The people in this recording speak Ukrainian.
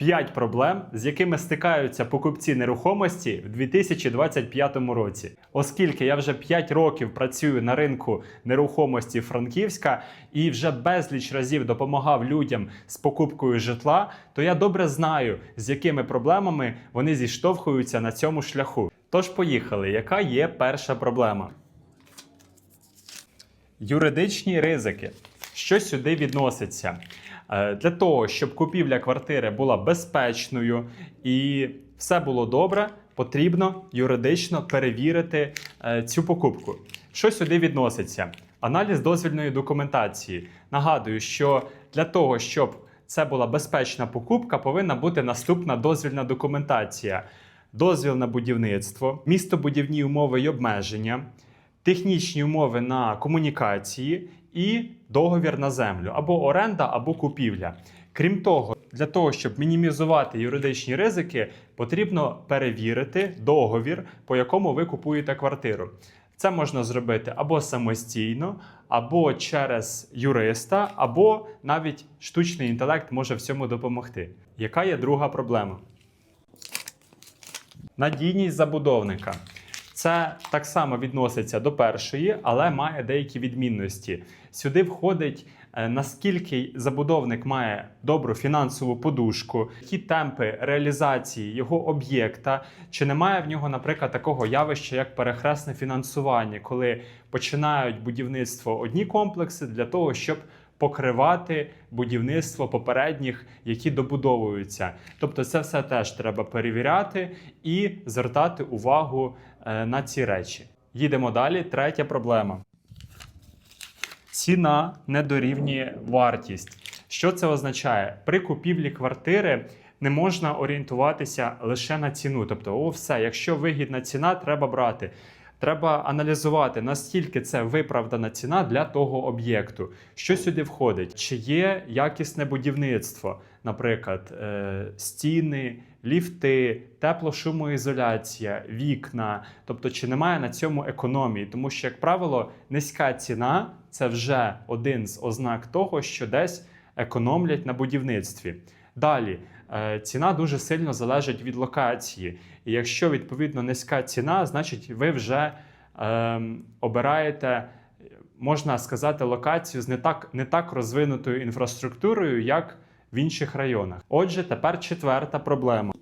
П'ять проблем, з якими стикаються покупці нерухомості в 2025 році. Оскільки я вже 5 років працюю на ринку нерухомості Франківська і вже безліч разів допомагав людям з покупкою житла, то я добре знаю, з якими проблемами вони зіштовхуються на цьому шляху. Тож поїхали, яка є перша проблема? Юридичні ризики. Що сюди відноситься? Е, Для того, щоб купівля квартири була безпечною і все було добре, потрібно юридично перевірити е, цю покупку. Що сюди відноситься? Аналіз дозвільної документації. Нагадую, що для того, щоб це була безпечна покупка, повинна бути наступна дозвільна документація: дозвіл на будівництво, містобудівні умови й обмеження, технічні умови на комунікації і договір на землю або оренда, або купівля. Крім того, для того, щоб мінімізувати юридичні ризики, потрібно перевірити договір, по якому ви купуєте квартиру. Це можна зробити або самостійно, або через юриста, або навіть штучний інтелект може в цьому допомогти. Яка є друга проблема? Надійність забудовника. Це так само відноситься до першої, але має деякі відмінності. Сюди входить е, наскільки забудовник має добру фінансову подушку, які темпи реалізації його об'єкта, чи немає в нього, наприклад, такого явища, як перехресне фінансування, коли починають будівництво одні комплекси для того, щоб покривати будівництво попередніх, які добудовуються. Тобто, це все теж треба перевіряти і звертати увагу на ці речі. Їдемо далі. Третя проблема. Ціна не дорівнює вартість. Що це означає? При купівлі квартири не можна орієнтуватися лише на ціну. Тобто, о, все, якщо вигідна ціна, треба брати. Треба аналізувати, наскільки це виправдана ціна для того об'єкту. Що сюди входить? Чи є якісне будівництво, наприклад, е, стіни, ліфти, теплошумоізоляція, вікна. Тобто, чи немає на цьому економії? Тому що, як правило, низька ціна це вже один з ознак того, що десь економлять на будівництві. Далі е, ціна дуже сильно залежить від локації. І якщо відповідно низька ціна, значить ви вже е, обираєте, можна сказати, локацію з не так, не так розвинутою інфраструктурою, як в інших районах. Отже, тепер четверта проблема.